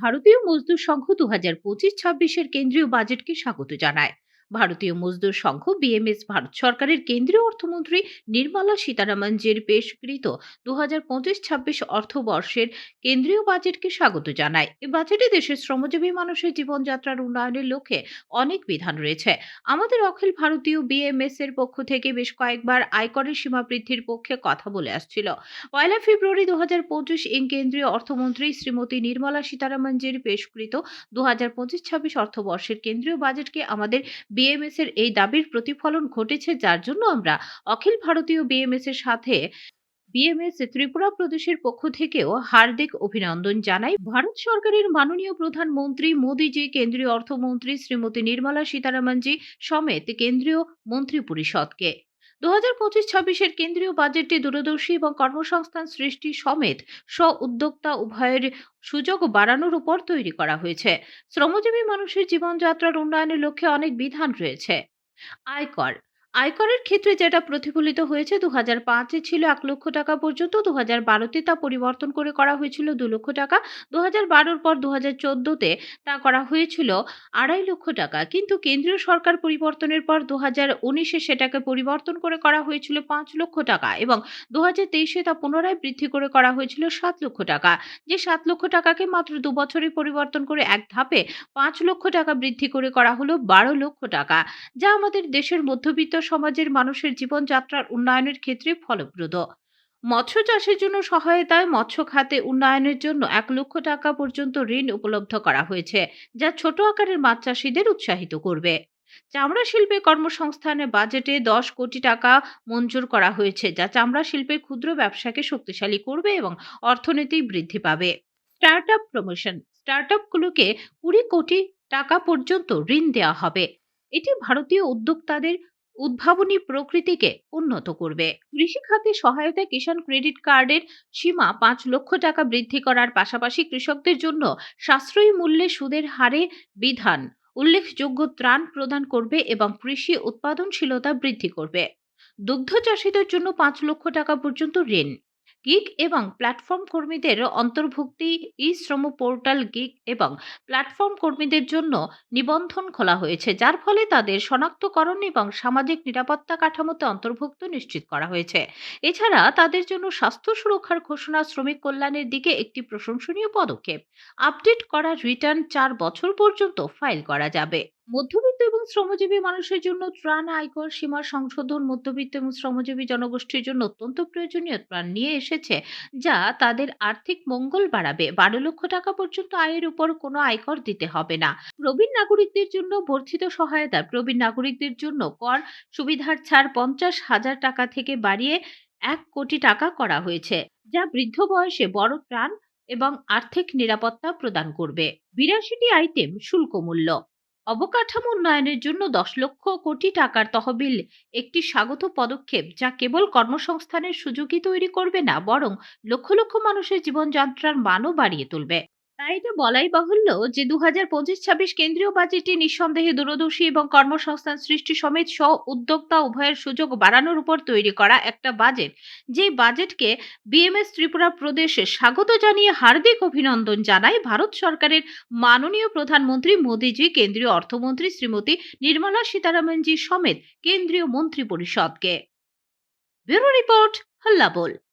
ভারতীয় মজদুর সংঘ দু হাজার পঁচিশ ছাব্বিশের কেন্দ্রীয় বাজেটকে স্বাগত জানায়। ভারতীয় মজদুর সংঘ বিএমএস ভারত সরকারের কেন্দ্রীয় অর্থমন্ত্রী নির্মলা সীতারামনজির পেশকৃত দু হাজার পঁচিশ ছাব্বিশ অর্থবর্ষের কেন্দ্রীয় বাজেটকে স্বাগত জানায়। এই বাজেটে দেশের শ্রমজীবী মানুষের জীবনযাত্রার উন্নয়নের লক্ষ্যে অনেক বিধান রয়েছে। আমাদের অখিল ভারতীয় বিএমএস এর পক্ষ থেকে বেশ কয়েকবার আয়করের সীমা বৃদ্ধির পক্ষে কথা বলে আসছিল। পয়লা ফেব্রুয়ারি দু হাজার পঁচিশ ইং কেন্দ্রীয় অর্থমন্ত্রী শ্রীমতী নির্মলা সীতারামনজির পেশকৃত দু হাজার পঁচিশ ছাব্বিশ অর্থবর্ষের কেন্দ্রীয় বাজেটকে আমাদের বিএমএস এর এই দাবির প্রতিফলন ঘটেছে যার জন্য আমরা অখিল ভারতীয় বিএমএস এর সাথে বিএমএস ত্রিপুরা প্রদেশের পক্ষ থেকেও হার্দিক অভিনন্দন জানাই। ভারত সরকারের মাননীয় প্রধানমন্ত্রী মোদীজি, কেন্দ্রীয় অর্থমন্ত্রী শ্রীমতী নির্মলা সীতারামনজি সমেত কেন্দ্রীয় মন্ত্রী পরিষদকে দু হাজার পঁচিশ ছাব্বিশের কেন্দ্রীয় বাজেটটি দূরদর্শী এবং কর্মসংস্থান সৃষ্টি সমেত স্ব উদ্যোক্তা উভয়ের সুযোগ বাড়ানোর উপর তৈরি করা হয়েছে। শ্রমজীবী মানুষের জীবনযাত্রার উন্নয়নের লক্ষ্যে অনেক বিধান রয়েছে। আয়কর আয়করের ক্ষেত্রে যেটা প্রতিফলিত হয়েছে দু হাজার পাঁচে ছিল এক লক্ষ টাকা পর্যন্ত দু হাজার বারোতে তা পরিবর্তন করে করা হয়েছিল দু লক্ষ টাকা দু হাজার বারোর পর দু হাজার চোদ্দোতে তা করা হয়েছিল আড়াই লক্ষ টাকা। কিন্তু কেন্দ্রীয় সরকার পরিবর্তনের পর দু হাজার উনিশে সেটাকে পরিবর্তন করে করা হয়েছিল পাঁচ লক্ষ টাকা এবং দু হাজার তেইশে তা পুনরায় বৃদ্ধি করে করা হয়েছিল সাত লক্ষ টাকা। যে সাত লক্ষ টাকাকে মাত্র দু বছরে পরিবর্তন করে এক ধাপে পাঁচ লক্ষ টাকা বৃদ্ধি করে করা হলো বারো লক্ষ টাকা। যা আমাদের দেশের মধ্যবিত্ত সমাজের মানুষের জীবনযাত্রার উন্নয়নের ক্ষেত্রে ফলপ্রদ। মৎস্য চাষের জন্য সহায়তায় মৎস্য খাতে উন্নয়নের জন্য এক লক্ষ টাকা পর্যন্ত ঋণ উপলব্ধ করা হয়েছে, যা ছোট আকারের মাছ চাষিদের উৎসাহিত করবে। চামড়া শিল্পে কর্মসংস্থানের বাজেটে দশ কোটি টাকা মঞ্জুর করা হয়েছে, যা চামড়া শিল্পের ক্ষুদ্র ব্যবসাকে শক্তিশালী করবে এবং অর্থনৈতিক বৃদ্ধি পাবে। স্টার্ট আপ প্রমোশন স্টার্ট আপগুলোকে কুড়ি কোটি টাকা পর্যন্ত ঋণ দেওয়া হবে। এটি ভারতীয় উদ্যোক্তাদের উদ্ভাবনী প্রকৃতিকে উন্নত করবে। কৃষি খাতে সহায়তা কিষাণ ক্রেডিট কার্ডের সীমা পাঁচ লক্ষ টাকা বৃদ্ধি করার পাশাপাশি কৃষকদের জন্য সাশ্রয়ী মূল্যে সুদের হারে বিধান উল্লেখযোগ্য ত্রাণ প্রদান করবে এবং কৃষি উৎপাদনশীলতা বৃদ্ধি করবে। দুগ্ধ চাষীদের জন্য পাঁচ লক্ষ টাকা পর্যন্ত ঋণ। গিগ এবং প্ল্যাটফর্ম কর্মীদের অন্তর্ভুক্তি, ই শ্রম পোর্টাল গিগ এবং প্ল্যাটফর্ম কর্মীদের জন্য নিবন্ধন খোলা হয়েছে, যার ফলে তাদের শনাক্তকরণ এবং সামাজিক নিরাপত্তা কাঠামোতে অন্তর্ভুক্ত নিশ্চিত করা হয়েছে। এছাড়া তাদের জন্য স্বাস্থ্য সুরক্ষার ঘোষণা, শ্রমিক কল্যাণের দিকে একটি প্রশংসনীয় পদক্ষেপ। আপডেট করা রিটার্ন চার বছর পর্যন্ত ফাইল করা যাবে। মধ্যবিত্ত এবং শ্রমজীবী মানুষের জন্য ত্রাণ, আয়কর সীমার সংশোধন, মধ্যবিত্ত এবং শ্রমজীবী জনগোষ্ঠীর জন্য অত্যন্ত প্রয়োজনীয় ত্রাণ নিয়ে এসেছে, যা তাদের আর্থিক মঙ্গল বাড়াবে। বারো লক্ষ টাকা পর্যন্ত আয়ের উপর কোনো আয়কর দিতে হবে না। প্রবীণ নাগরিকদের জন্য বর্ধিত সহায়তা, প্রবীণ নাগরিকদের জন্য কর সুবিধার ছাড় পঞ্চাশ হাজার টাকা থেকে বাড়িয়ে এক কোটি টাকা করা হয়েছে, যা বৃদ্ধ বয়সে বড় ত্রাণ এবং আর্থিক নিরাপত্তা প্রদান করবে। বিরাশিটি আইটেম শুল্ক মূল্য। অবকাঠামো উন্নয়নের জন্য দশ লক্ষ কোটি টাকার তহবিল একটি স্বাগত পদক্ষেপ, যা কেবল কর্মসংস্থানের সুযোগই তৈরি করবে না, বরং লক্ষ লক্ষ মানুষের জীবনযাত্রার মানও বাড়িয়ে তুলবে। তাই এটা বলাই বাহুল্য যে দু হাজার পঁচিশ ছাব্বিশ কেন্দ্রীয় বাজেটটি নিঃসন্দেহে দূরদর্শী এবং কর্মসংস্থান সৃষ্টি সমেত স্ব উদ্যোক্তা উভয়ের সুযোগ বাড়ানোর উপর তৈরি করা একটা বাজেট। যে বাজেটকে বিএমএস ত্রিপুরা প্রদেশে স্বাগত জানিয়ে হার্দিক অভিনন্দন জানায় ভারত সরকারের মাননীয় প্রধানমন্ত্রী মোদীজি, কেন্দ্রীয় অর্থমন্ত্রী শ্রীমতী নির্মলা সীতারামনজি সমেত কেন্দ্রীয় মন্ত্রী পরিষদকে ব্যুরো রিপোর্ট হল্লা বল।